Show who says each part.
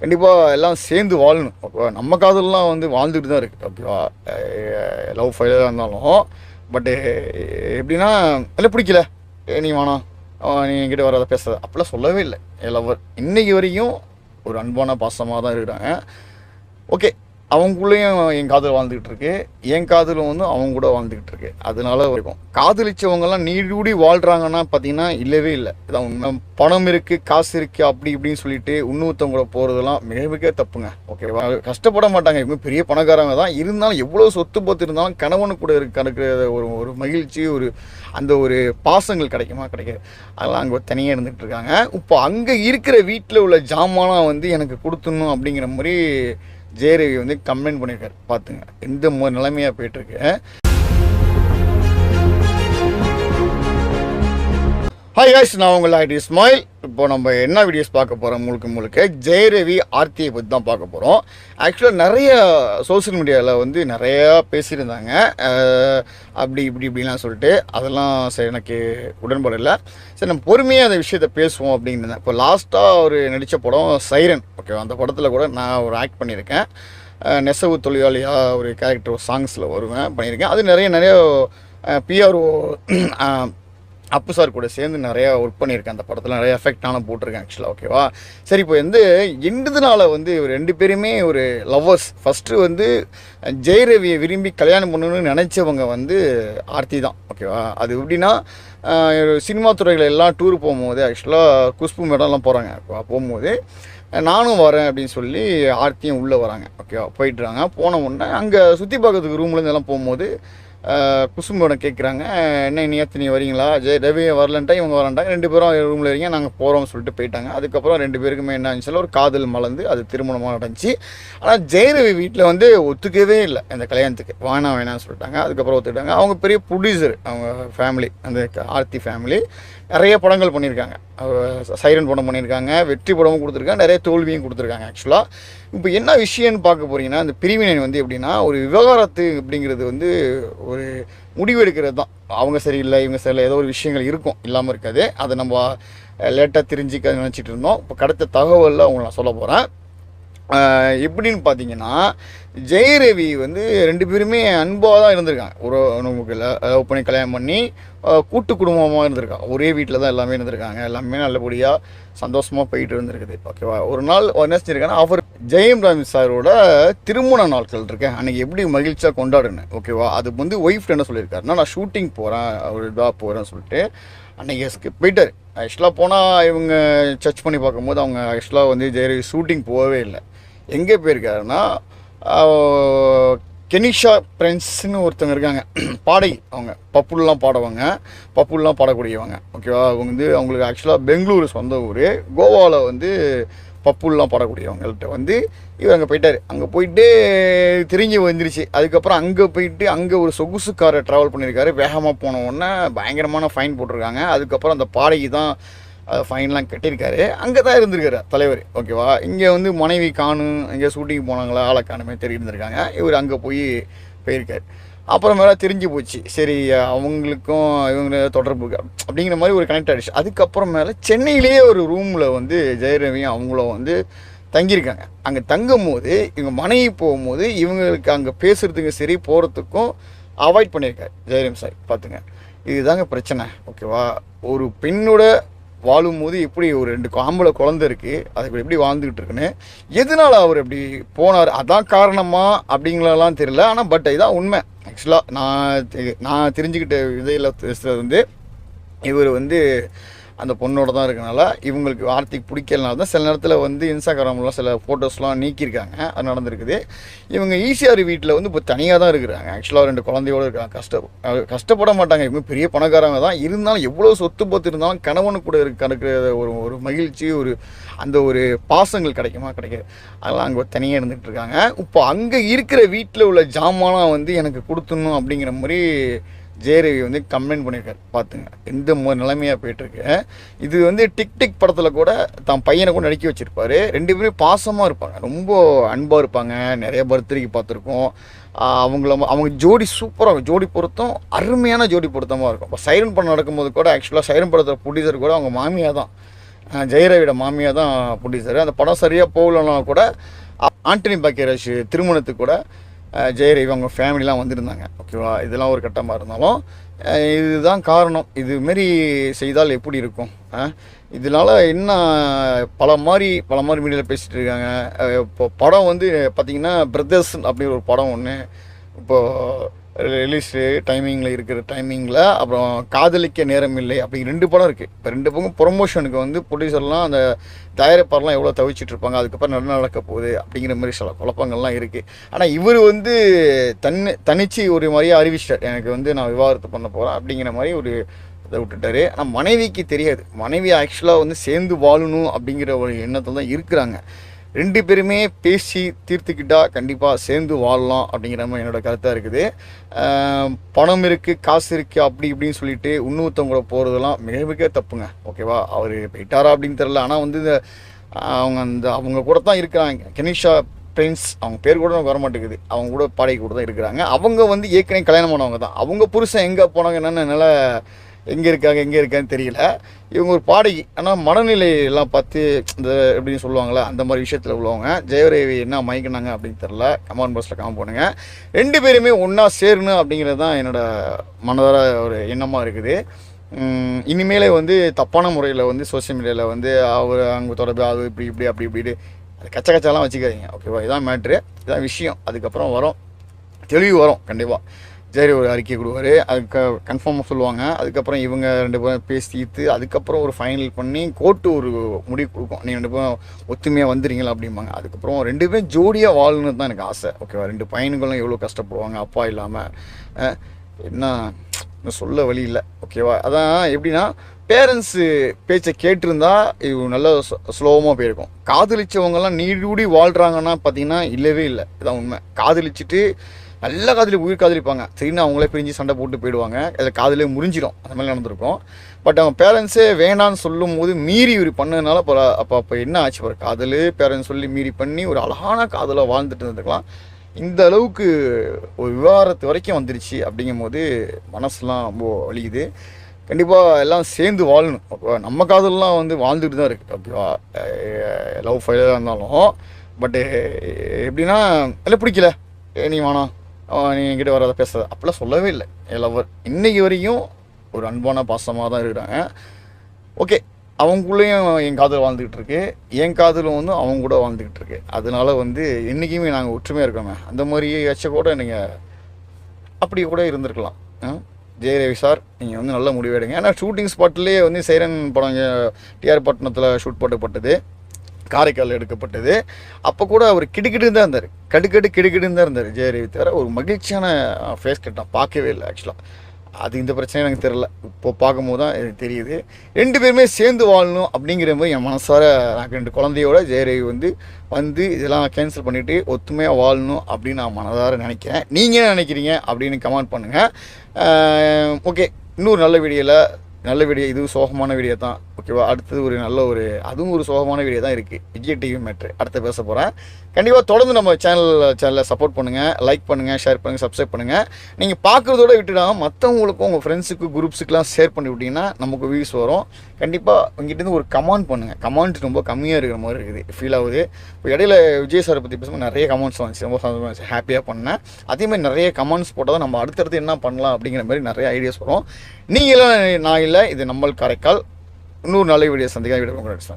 Speaker 1: கண்டிப்பாக எல்லாம் சேர்ந்து வாழணும். ஓகேவா நம்ம காதல்லாம் வந்து வாழ்ந்துட்டு தான் இருக்குது ஓகேவா லவ் ஃபைலாக இருந்தாலும் பட்டு எப்படின்னா இல்லை பிடிக்கல. ஏ, நீ வேணாம் நீ என்கிட்ட வராத பேசாத. அப்படிலாம் சொல்லவே இல்லை. என் லவர் இன்னைக்கு வரைக்கும் ஒரு அன்பான பாசமாக தான் இருக்கிறாங்க. ஓகே. அவங்களுக்குள்ளேயும் என் காதல் வாழ்ந்துக்கிட்டு இருக்கு என் காதலும் வந்து அவங்க கூட வாழ்ந்துக்கிட்டு இருக்கு அதனால இருக்கும். காதலிச்சவங்கெல்லாம் நீடூடி வாழ்கிறாங்கன்னா பார்த்தீங்கன்னா இல்லவே இல்லை. இதான் உண்மை. பணம் இருக்குது காசு இருக்குது அப்படி இப்படின்னு சொல்லிட்டு இன்னொருத்தவங்க கூட போகிறதெல்லாம் மிக மிக தப்புங்க. ஓகேவா? கஷ்டப்பட மாட்டாங்க. இவங்க பெரிய பணக்காரங்க தான். இருந்தாலும் எவ்வளோ சொத்து பத்து இருந்தாலும் கணவனு கூட இருக்க கணக்கிற ஒரு ஒரு மகிழ்ச்சி ஒரு அந்த ஒரு பாசங்கள் கிடைக்குமா? கிடைக்காது. அதெல்லாம் அங்கே தனியாக இருந்துகிட்டு இருக்காங்க இப்போ அங்கே இருக்கிற வீட்டில் உள்ள ஜாமானாக வந்து எனக்கு கொடுத்துடணும் அப்படிங்கிற மாதிரி ஜெயரவி வந்து கம்ப்ளைண்ட் பண்ணியிருக்காரு. பார்த்துங்க. இந்த நிலைமையாக போயிட்டுருக்கு. ஹாய் guys நான் உங்கள் ஐடி இஸ்மாயில் இப்போ நம்ம என்ன வீடியோஸ் பார்க்க போகிறோம் முழுக்க முழுக்க ஜெயரவி ஆர்த்தியை பற்றி தான் பார்க்க போகிறோம் ஆக்சுவலாக நிறைய சோஷியல் மீடியாவில் வந்து நிறையா பேசியிருந்தாங்க. அப்படி இப்படி இப்படிலாம் சொல்லிட்டு அதெல்லாம் சரி எனக்கு உடன்பாடு இல்லை. சரி நம்ம பொறுமையாக அந்த விஷயத்தை பேசுவோம் அப்படின்னு இப்போ லாஸ்ட்டாக ஒரு நடித்த படம் சைரன் ஓகே அந்த படத்தில் கூட நான் ஒரு ஆக்ட் பண்ணியிருக்கேன். நெசவு தொழிலாளியாக ஒரு கேரக்டர் சாங்ஸில் வருவேன் பண்ணியிருக்கேன். அது நிறைய நிறைய பிஆர்ஓ அப்பு சார் கூட சேர்ந்து நிறையா ஒர்க் பண்ணியிருக்கேன். அந்த படத்தில் நிறைய எஃபெக்டான போட்டிருக்கேன் ஆக்சுவலாக ஓகேவா சரி இப்போ வந்து எண்டதுனால வந்து ரெண்டு பேருமே ஒரு லவ்வர்ஸ் ஃபஸ்ட்டு வந்து ஜெயரவியை விரும்பி கல்யாணம் பண்ணணும்னு நினச்சவங்க வந்து ஆர்த்தி தான் ஓகேவா அது எப்படின்னா சினிமா துறையில் எல்லாம் டூர் போகும்போது ஆக்சுவலாக குஷ்பு மேடம்லாம் போகிறாங்க போகும்போது நானும் வரேன் அப்படின்னு சொல்லி ஆர்த்தியும் உள்ளே வராங்க ஓகேவா போயிட்டுறாங்க போன உடனே அங்கே சுற்றி பார்க்கறதுக்கு ரூம்லேருந்து எல்லாம் போகும்போது குசும்போட கேட்குறாங்க என்ன நேற்று நீ வரீங்களா? ஜெய் ரவி வரலன்ட்டா இவங்க வரலன்ட்டாங்க. ரெண்டு பேரும் ரூமில் இருக்கீங்க நாங்கள் போகிறோம்னு சொல்லிட்டு போயிட்டாங்க. அதுக்கப்புறம் ரெண்டு பேருக்குமே என்ன ஆச்சுன்னா ஒரு காதல் மலர்ந்து அது திருமணமாக நடந்துச்சு. ஆனால் ஜெயரவி வீட்டில் வந்து ஒத்துக்கவே இல்லை அந்த கல்யாணத்துக்கு. வேணாம் வேணாம்னு சொல்லிட்டாங்க. அதுக்கப்புறம் ஒத்துக்கிட்டாங்க. அவங்க பெரிய ப்ரொடியூசர் அவங்க ஃபேமிலி அந்த ஆர்த்தி ஃபேமிலி நிறைய படங்கள் பண்ணியிருக்காங்க. சைரன் படம் பண்ணியிருக்காங்க வெற்றி படமும் கொடுத்துருக்காங்க நிறைய தோல்வியும் கொடுத்துருக்காங்க ஆக்சுவலாக இப்போ என்ன விஷயம்னு பார்க்க போகிறீங்கன்னா அந்த பிரிவினை வந்து எப்படின்னா ஒரு விவகாரத்து அப்படிங்கிறது வந்து ஒரு முடிவு எடுக்கிறது தான். அவங்க சரியில்லை இவங்க சரியில்லை ஏதோ ஒரு விஷயங்கள் இருக்கும் இல்லாமல் இருக்காது. அதை நம்ம லேட்டாக தெரிஞ்சிக்க நினச்சிட்டு இருந்தோம். இப்போ கிடைத்த தகவலில் அவங்க நான் சொல்ல போகிறேன் எப்படின்னு பார்த்தீங்கன்னா ஜெயரவி வந்து ரெண்டு பேருமே அன்பாக தான் இருந்திருக்காங்க. ஒரு நமக்கு லவ் பண்ணி கல்யாணம் பண்ணி கூட்டு குடும்பமாக இருந்திருக்காங்க. ஒரே வீட்டில் தான் எல்லாமே இருந்திருக்காங்க. எல்லாமே நல்லபடியாக சந்தோஷமாக போயிட்டு இருந்திருக்குது. ஓகேவா? ஒரு நாள் என்ன செஞ்சிருக்காங்கன்னா அவர் ஜெயம் ராமி சாரோட திருமண நாட்கள் இருக்கேன் அன்றைக்கி எப்படி மகிழ்ச்சியாக கொண்டாடுனேன் ஓகேவா? அது வந்து ஒய்ஃப் என்ன சொல்லியிருக்காருன்னா நான் ஷூட்டிங் போகிறேன் ஒரு இதாக போகிறேன்னு சொல்லிட்டு அன்றைக்கி போயிட்டார். ஆக்சுவலாக போனால் இவங்க சர்ச் பண்ணி பார்க்கும்போது அவங்க ஆக்சுவலாக வந்து ஜெயரவி ஷூட்டிங் போகவே இல்லை. எங்கே போயிருக்காருன்னா கெனிஷா பிரின்ஸ்னு ஒருத்தவங்க இருக்காங்க. பாடகி அவங்க. பப்புல்லாம் பாடுவாங்க. பப்புல்லாம் பாடக்கூடியவங்க. ஓகேவா அவங்க வந்து அவங்களுக்கு ஆக்சுவலாக பெங்களூர் சொந்த ஊர். கோவாவில் வந்து பப்புல்லாம் பாடக்கூடியவங்கள்ட்ட வந்து இவர் அங்கே போயிட்டார். அங்கே போயிட்டு திரும்பி வந்துருச்சு. அதுக்கப்புறம் அங்கே போயிட்டு அங்கே ஒரு சொகுசு காரை ட்ராவல் பண்ணியிருக்காரு வேகமாக போன உடனே பயங்கரமான ஃபைன் போட்டிருக்காங்க. அதுக்கப்புறம் அந்த பாடகி தான் ஃபைன்லாம் கட்டியிருக்காரு. அங்கே தான் இருந்திருக்காரு தலைவர். ஓகேவா? இங்கே வந்து மனைவி காணும் இங்கே ஷூட்டிங் போனாங்களா? ஆளை காணுமே தெரிய இருந்திருக்காங்க. இவர் அங்கே போய் போயிருக்காரு. அப்புறமேல தெரிஞ்சு போச்சு. சரி அவங்களுக்கும் இவங்க தொடர்பு அப்படிங்கிற மாதிரி ஒரு கனெக்ட் ஆகிடுச்சு அதுக்கப்புறமேல சென்னையிலேயே ஒரு ரூமில் வந்து ஜெயரவியும் அவங்களும் வந்து தங்கியிருக்காங்க. அங்கே தங்கும் போது இவங்க மனைவி போகும்போது இவங்களுக்கு அங்கே பேசுகிறதுக்கும் சரி போகிறதுக்கும் அவாய்ட் பண்ணியிருக்காரு ஜெயரம் சார். பார்த்துங்க இதுதாங்க பிரச்சனை. ஓகேவா? ஒரு பெண்ணோட வாழும் போது எப்படி ஒரு ரெண்டு ஆம்பளை குழந்தை இருக்குது அதுக்கு எப்படி வாழ்ந்துக்கிட்டு இருக்குன்னு எதனால் அவர் அப்படி போனார்? அதான் காரணமா அப்படிங்களெல்லாம் தெரியல. ஆனால் பட் இதான் உண்மை. ஆக்சுவலாக நான் நான் தெரிஞ்சுக்கிட்ட இதில் வந்து இவர் வந்து அந்த பொண்ணோட தான் இருக்கனால இவங்களுக்கு வார்த்தைக்கு பிடிக்கலனால தான் சில நேரத்தில் வந்து இன்ஸ்டாகிராம்லாம் சில ஃபோட்டோஸ்லாம் நீக்கியிருக்காங்க. அது நடந்திருக்குது. இவங்க ஈசிஆர் வீட்டில் வந்து இப்போ தனியாக தான் இருக்கிறாங்க. ஆக்சுவலாக ரெண்டு குழந்தையோடு இருக்காங்க. கஷ்ட கஷ்டப்பட மாட்டாங்க இவங்க பெரிய பணக்காரங்க தான். இருந்தாலும் எவ்வளோ சொத்து பத்து இருந்தாலும் கணவனு கூட இருக்க இருக்கிற ஒரு ஒரு மகிழ்ச்சி ஒரு அந்த ஒரு பாசங்கள் கிடைக்குமா? கிடைக்காது. அதெல்லாம் அங்கே தனியாக இருந்துகிட்டு இருக்காங்க. இப்போ அங்கே இருக்கிற வீட்டில் உள்ள ஜாமானாக வந்து எனக்கு கொடுத்துடணும் அப்படிங்கிற மாதிரி ஜெயரவி வந்து கம்ப்ளைண்ட் பண்ணியிருக்காரு. பார்த்துங்க இந்த நிலைமையாக போயிட்டுருக்கு. இது வந்து டிக் டிக் படத்தில் கூட தான் பையனை கூட நடிக்க வச்சுருப்பாரு. ரெண்டு பேரும் பாசமாக இருப்பாங்க. ரொம்ப அன்பாக இருப்பாங்க. நிறைய பர்த்டேக்கு பார்த்துருக்கோம். அவங்கள அவங்க ஜோடி சூப்பராக இருக்கும். ஜோடி பொருத்தம் அருமையான ஜோடி பொருத்தமாக இருக்கும். இப்போ சைரன் படம் நடக்கும்போது கூட ஆக்சுவலாக சைரன் படத்தில் ப்ரொடியூசர் கூட அவங்க மாமியாக தான். ஜெயரவியோட மாமியாக தான் ப்ரொடியூசர். அந்த படம் சரியாக போகலன்னா கூட ஆண்டனி பாக்கியராஜ் திருமணத்துக்கு கூட ஜெயர் இவங்க அவங்க ஃபேமிலிலாம் வந்திருந்தாங்க. ஓகேவா? இதெல்லாம் ஒரு கட்டமாக இருந்தாலும் இதுதான் காரணம். இதுமாரி செய்தால் எப்படி இருக்கும்? இதனால் இதனால என்ன பல மாதிரி பல மாதிரி மீடியாவில் பேசிகிட்டு இருக்காங்க. இப்போ படம் வந்து பார்த்திங்கன்னா பிரதர்ஸ் அப்படிங்கிற ஒரு படம் ஒன்று இப்போது ரிலீஸ் டைமிங்கில் இருக்கிற டைமிங்கில் அப்புறம் காதலிக்க நேரம் இல்லை அப்படி ரெண்டு படம் இருக்குது இப்போ ரெண்டு பக்கம் ப்ரொமோஷனுக்கு வந்து ப்ரொடியூசர்லாம் அந்த தயாரிப்பாரெலாம் எவ்வளோ தவிச்சிட்டு இருப்பாங்க அதுக்கப்புறம் நட நடக்க போகுது அப்படிங்கிற மாதிரி சில குழப்பங்கள்லாம் இருக்குது ஆனால் இவர் வந்து தன்னு தனிச்சு ஒரு மாதிரியே அறிவிச்சிட்டார். எனக்கு வந்து நான் விவாகரத்து பண்ண போகிறேன் அப்படிங்கிற மாதிரி ஒரு இதை விட்டுட்டாரு. ஆனால் மனைவிக்கு தெரியாது. மனைவி ஆக்சுவலாக வந்து சேர்ந்து வாழணும் அப்படிங்கிற ஒரு எண்ணத்தில் தான் இருக்கிறாங்க. ரெண்டு பேருமே பேசி தீர்த்துக்கிட்டா கண்டிப்பாக சேர்ந்து வாழலாம் அப்படிங்கிற மாதிரி என்னோட கருத்தாக இருக்குது. பணம் இருக்குது காசு இருக்குது அப்படி இப்படின்னு சொல்லிட்டு இன்னொருத்தவங்க கூட போகிறதெல்லாம் மிக மிக தப்புங்க. ஓகேவா? அவர் போயிட்டாரா அப்படின்னு தெரில ஆனால் வந்து இந்த அவங்க அந்த அவங்க கூட தான் இருக்கிறாங்க. கெனிஷா பிரின்ஸ் அவங்க பேர் கூட வர மாட்டேங்குது அவங்க கூட பாடகி கூட தான் இருக்கிறாங்க. அவங்க வந்து ஏற்கனவே கல்யாணம் பண்ணவங்க தான். அவங்க புருஷன் எங்கே போனாங்க என்னென்ன என்னால் எங்கே இருக்காங்க எங்கே இருக்கான்னு தெரியல. இவங்க ஒரு பாடகி. ஆனால் மனநிலை எல்லாம் பார்த்து இந்த எப்படின்னு சொல்லுவாங்களா அந்த மாதிரி விஷயத்தில் உள்ளவங்க. ஜெயரேவி என்ன மயக்கினாங்க அப்படின்னு தெரில கமான் பஸ்ஸில் காம போனுங்க. ரெண்டு பேருமே ஒன்றா சேரணும் அப்படிங்கிறது தான் என்னோடய மனதார ஒரு எண்ணமாக இருக்குது. இனிமேலே வந்து தப்பான முறையில் வந்து சோஷியல் மீடியாவில் வந்து அவர் அங்கே தொடர்பு அது இப்படி இப்படி அப்படி இப்படி அது கச்ச கச்சாலாம் வச்சுக்காதீங்க. ஓகேவா இதான் மேட்ரு இதான் விஷயம். அதுக்கப்புறம் வரும். தெளிவு வரும் கண்டிப்பாக சரி ஒரு அறிக்கை கொடுவார் அதுக்கு கன்ஃபார்மாக சொல்லுவாங்க. அதுக்கப்புறம் இவங்க ரெண்டு பேரும் பேசி தீர்த்து அதுக்கப்புறம் ஒரு ஃபைனல் பண்ணி கோர்ட்டு ஒரு முடிவு கொடுக்கும். நீ ரெண்டு பேரும் ஒத்துமையாக வந்துடுறீங்களா அப்படிம்பாங்க. அதுக்கப்புறம் ரெண்டு பேரும் ஜோடியாக வாழணுன்னு தான் எனக்கு ஆசை. ஓகேவா ரெண்டு பையன்களும் எவ்வளோ கஷ்டப்படுவாங்க அப்பா இல்லாமல் என்ன சொல்ல வழி இல்லை. ஓகேவா அதான் எப்படின்னா பேரண்ட்ஸு பேச்சை கேட்டிருந்தா இது நல்லா ஸ்லோவமாக போயிருக்கும். காதலிச்சவங்கெல்லாம் நீடூடி வாழ்கிறாங்கன்னா பார்த்தீங்கன்னா இல்லவே இல்லை. இதான் உண்மை. காதலிச்சுட்டு நல்ல காதலி உயிர் காதலிப்பாங்க. சரின்னு அவங்களே பிரிஞ்சு சண்டை போட்டு போயிடுவாங்க. அதில் காதலே முறிஞ்சிடும் அந்த மாதிரி நடந்திருக்கும். பட் அவங்க பேரண்ட்ஸே வேணான்னு சொல்லும் போது மீறி இவர் பண்ணதுனால அப்போ அப்போ அப்போ என்ன ஆச்சு? பாரு காதல் பேரண்ட்ஸ் சொல்லி மீறி பண்ணி ஒரு அழகான காதலை வாழ்ந்துட்டு இருந்துக்கலாம் இந்த அளவுக்கு ஒரு விவகாரத்து வரைக்கும் வந்துருச்சு அப்படிங்கும் போது மனசுலாம் ரொம்ப வலிக்குது. கண்டிப்பாக எல்லாம் சேர்ந்து வாழணும். அப்போ நம்ம காதல்லாம் வந்து வாழ்ந்துட்டு தான் இருக்குது ஓகேவா? லவ் ஃபைலாக இருந்தாலும். பட்டு எப்படின்னா இல்லை பிடிக்கல. நீ வேணாம். நீ என்கிட்ட வராத பேசாத. அப்படிலாம் சொல்லவே இல்லை. என் லவர் இன்றைக்கி வரைக்கும் ஒரு அன்பான பாசமாக தான் இருக்கிறாங்க. ஓகே அவங்களுக்குள்ளேயும் என் காதல் வாழ்ந்துக்கிட்டு இருக்கு. என் காதலும் வந்து அவங்க கூட வாழ்ந்துக்கிட்டு இருக்கு. அதனால வந்து என்றைக்குமே நாங்கள் ஒற்றுமையாக இருக்கோங்க அந்த மாதிரி வச்ச கூட நீங்கள் அப்படி கூட இருந்திருக்கலாம். ஜெயரவி சார் நீங்கள் வந்து நல்ல முடிவு எடுங்க. ஏன்னா ஷூட்டிங் ஸ்பாட்லேயே வந்து சைரன் படம் டிஆர் பட்டணத்தில் ஷூட் போட்டப்பட்டது காரைக்கால் எடுக்கப்பட்டது. அப்போ கூட அவர் கிடுக்கிட்டு தான் இருந்தார். கடுக்கடு கிடுக்கிட்டு தான் இருந்தார் ஜெயரவி தவிர ஒரு மகிழ்ச்சியான ஃபேஸ் கட் நான் பார்க்கவே இல்லை ஆக்சுவலாக அது இந்த பிரச்சனை எனக்கு தெரில இப்போ பார்க்கும்போது தான் எனக்கு தெரியுது. ரெண்டு பேருமே சேர்ந்து வாழணும் அப்படிங்கிற மாதிரி என் மனசார எனக்கு ரெண்டு குழந்தையோட ஜெயரவி வந்து வந்து இதெல்லாம் கேன்சல் பண்ணிவிட்டு ஒத்துமையாக வாழணும் அப்படின்னு நான் மனதார நினைக்கிறேன். நீங்கள் என்ன நினைக்கிறீங்க அப்படின்னு கமெண்ட் பண்ணுங்கள் ஓகே. இன்னொரு நல்ல வீடியோவில் நல்ல வீடியோ இது சோகமான வீடியோ தான் ஓகேவா அடுத்தது ஒரு நல்ல ஒரு அதுவும் ஒரு சோகமான வீடியோ தான் இருக்குது விஜய் டிவி மேட்ரு அடுத்து பேச போகிறேன் கண்டிப்பாக தொடர்ந்து நம்ம சேனல் சேனலில் சப்போர்ட் பண்ணுங்கள் லைக் பண்ணுங்கள் ஷேர் பண்ணுங்கள் சப்ஸ்கிரைப் பண்ணுங்கள் நீங்கள் பார்க்குறதோட விட்டுடாமல் மற்றவங்களுக்கும் உங்கள் ஃப்ரெண்ட்ஸுக்கு குரூப்ஸுக்குலாம் ஷேர் பண்ணி விட்டிங்கன்னா நமக்கு வியூஸ் வரும். கண்டிப்பாக உங்ககிட்டருந்து ஒரு கமெண்ட் பண்ணுங்கள் கமெண்ட் ரொம்ப கம்மியாக இருக்கிற மாதிரி இருக்குது. ஃபீல் ஆகுது. இப்போ இடையில விஜய் சாரை பற்றி பேசும்போது நிறைய கமெண்ட்ஸ் வந்துச்சு. ரொம்ப சந்தோஷமாக இருந்துச்சு. ஹாப்பியாக பண்ணேன். அதேமாதிரி நிறைய கமெண்ட்ஸ் போட்டால் தான் நம்ம அடுத்தடுத்து என்ன பண்ணலாம் அப்படிங்கிற மாதிரி நிறைய ஐடியாஸ் வரும். நீங்களும் நான் இல்லை இது நம்மள் காரைக்கால் இன்னொரு நல்ல வீடியோ சந்திக்க வீடியோ உங்களுக்கு